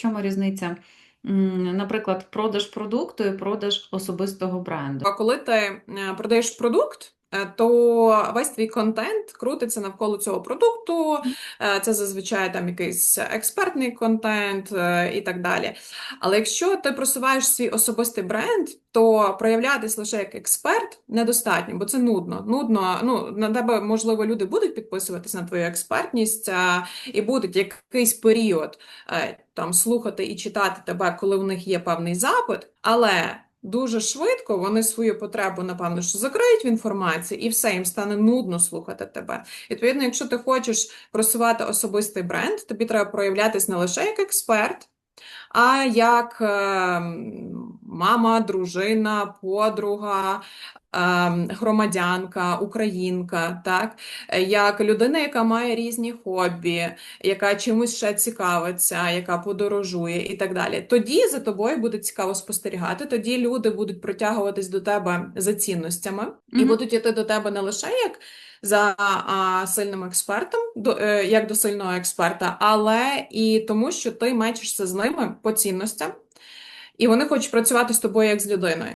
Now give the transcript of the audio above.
чому різниця, наприклад, продаж продукту і продаж особистого бренду? А коли ти е, продаєш продукт, то весь твій контент крутиться навколо цього продукту. Е, Це зазвичай там якийсь експертний контент е, і так далі. Але якщо ти просуваєш свій особистий бренд, то проявлятись лише як експерт недостатньо, бо це нудно. Нудно, ну на тебе можливо люди будуть підписуватись на твою експертність е, і будуть якийсь період е, там слухати і читати тебе, коли у них є певний запит, але дуже швидко вони свою потребу, напевно, що закриють в інформації, і все, їм стане нудно слухати тебе. Відповідно, якщо ти хочеш просувати особистий бренд, тобі треба проявлятись не лише як експерт, а як е, мама, дружина, подруга, е, громадянка, українка, так? Як людина, яка має різні хобі, яка чимось ще цікавиться, яка подорожує і так далі. Тоді за тобою буде цікаво спостерігати. Тоді люди будуть притягуватись до тебе за цінностями і Мгм. будуть йти до тебе не лише як за а, сильним експертом, до, е, як до сильного експерта, але і тому, що ти мечишся з ними по цінностям, і вони хочуть працювати з тобою як з людиною.